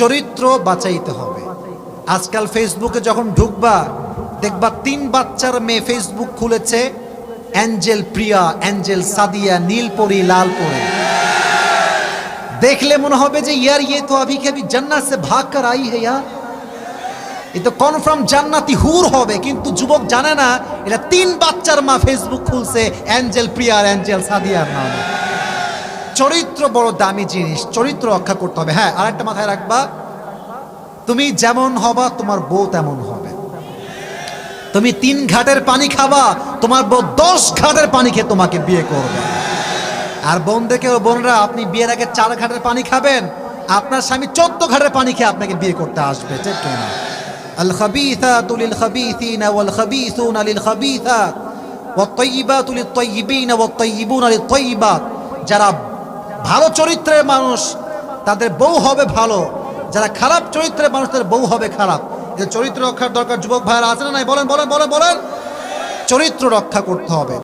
চরিত্র বাঁচাইতে হবে। আজকাল ফেসবুকে যখন ঢুকবা, দেখবা তিন বাচ্চার মেয়ে ফেসবুক খুলেছে, অ্যাঞ্জেল প্রিয়া, অ্যাঞ্জেল সাদিয়া, নীলপরি, লালপরি। দেখলে মনে হবে যে, ইয়ার ইয়ে তো আভি খেবি জান্নাত সে ভাগ কর আই হে ইয়ার। এ তো কনফার্ম জান্নাতি হুর হবে, কিন্তু যুবক জানে না এটা তিন বাচ্চার মা ফেসবুক খুলছে, অ্যাঞ্জেল প্রিয়া অ্যাঞ্জেল সাদিয়ার নামে। চরিত্র বড় দামি জিনিস চরিত্র রক্ষা করতে হবে হ্যাঁ আরেকটা মাথায় রাখবা তুমি যেমন হবা তোমার বউ তেমন হবে তুমি তিন ঘাটের পানি খাবা তোমার বউ দশ ঘাটের পানি খেয়ে তোমাকে বিয়ে করবে আর বোন দেখে ও বোনরা আপনি বিয়ের আগে চার ঘাটের পানি খাবেন আপনার স্বামী চোদ্দ ঘাটের পানি খেয়ে আপনাকে বিয়ে করতে আসবে ঠিক কিনা الخبيثات للخبيثين والخبيثون للخبيثات والطيبات للطيبين والطيبون للطيبات যারা ভালো চরিত্রের মানুষ, তাদের বউ হবে ভালো। যারা খারাপ চরিত্রের মানুষ, তাদের বউ হবে খারাপ। যে চরিত্র রক্ষার দরকার যুবক ভাইয়েরা আছে না নাই? বলেন বলেন বলেন বলেন। চরিত্র রক্ষা করতে হবে।